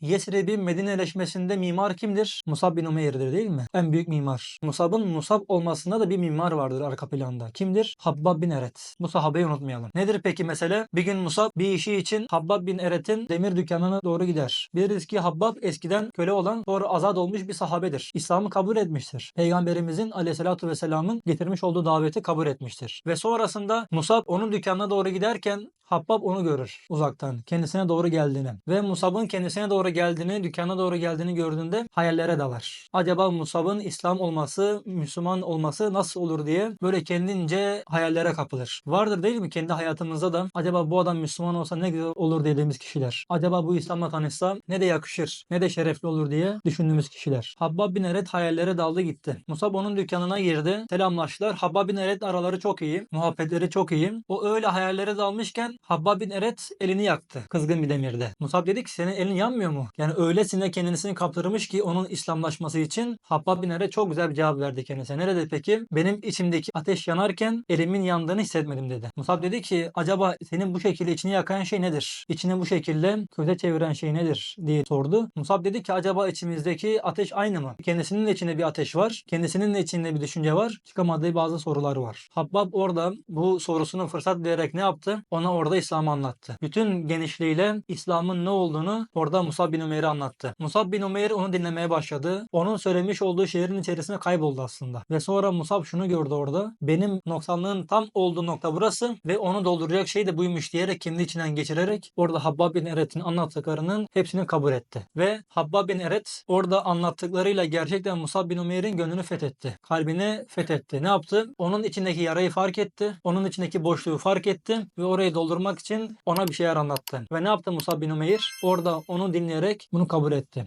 Yesrib'in Medineleşmesinde mimar kimdir? Musab bin Umeyr'dir değil mi? En büyük mimar. Musab'ın Musab olmasında da bir mimar vardır arka planda. Kimdir? Habbab bin Eret. Bu sahabeyi unutmayalım. Nedir peki mesele? Bir gün Musab bir işi için Habbab bin Eret'in demir dükkanına doğru gider. Biliriz ki Habbab eskiden köle olan sonra azat olmuş bir sahabedir. İslam'ı kabul etmiştir. Peygamberimizin aleyhissalatu vesselamın getirmiş olduğu daveti kabul etmiştir. Ve sonrasında Musab onun dükkanına doğru giderken Habbab onu görür uzaktan. Kendisine doğru geldiğini. Ve Musab'ın kendisine doğru geldiğini, dükkana doğru geldiğini gördüğünde hayallere dalar. Acaba Musab'ın İslam olması, Müslüman olması nasıl olur diye böyle kendince hayallere kapılır. Vardır değil mi kendi hayatımızda da acaba bu adam Müslüman olsa ne güzel olur dediğimiz kişiler. Acaba bu İslam'la tanışsa ne de yakışır, ne de şerefli olur diye düşündüğümüz kişiler. Habbab bin Eret hayallere daldı gitti. Musab onun dükkanına girdi. Selamlaştılar. Habbab bin Eret araları çok iyi. Muhabbetleri çok iyi. O öyle hayallere dalmışken Habbab bin Eret elini yaktı. Kızgın bir demirde. Musab dedi ki senin elin yanmıyor mu? Yani öylesine kendisini kaptırmış ki onun İslamlaşması için Habbab bin Eret çok güzel bir cevap verdi kendisine. Ne dedi peki? Benim içimdeki ateş yanarken elimin yandığını hissetmedim dedi. Musab dedi ki acaba senin bu şekilde içini yakan şey nedir? İçini bu şekilde köze çeviren şey nedir diye sordu. Musab dedi ki acaba içimizdeki ateş aynı mı? Kendisinin de içinde bir ateş var. Kendisinin de içinde bir düşünce var. Çıkamadığı bazı sorular var. Habbab orada bu sorusunu fırsat vererek ne yaptı? Ona orada İslam'ı anlattı. Bütün genişliğiyle İslam'ın ne olduğunu orada Musab bin Umeyr'e anlattı. Musab bin Umeyr onu dinlemeye başladı. Onun söylemiş olduğu şeylerin içerisinde kayboldu aslında. Ve sonra Musab şunu gördü orada. Benim noksanlığın tam olduğu nokta burası ve onu dolduracak şey de buymuş diyerek kendi içinden geçirerek orada Habbab bin Eret'in anlattıklarının hepsini kabul etti. Ve Habbab bin Eret orada anlattıklarıyla gerçekten Musab bin Umeyr'in gönlünü fethetti. Kalbini fethetti. Ne yaptı? Onun içindeki yarayı fark etti. Onun içindeki boşluğu fark etti ve orayı doldurmak için ona bir şeyler anlattı. Ve ne yaptı Musab bin Umeyr? Orada onu dinleyerek bunu kabul etti.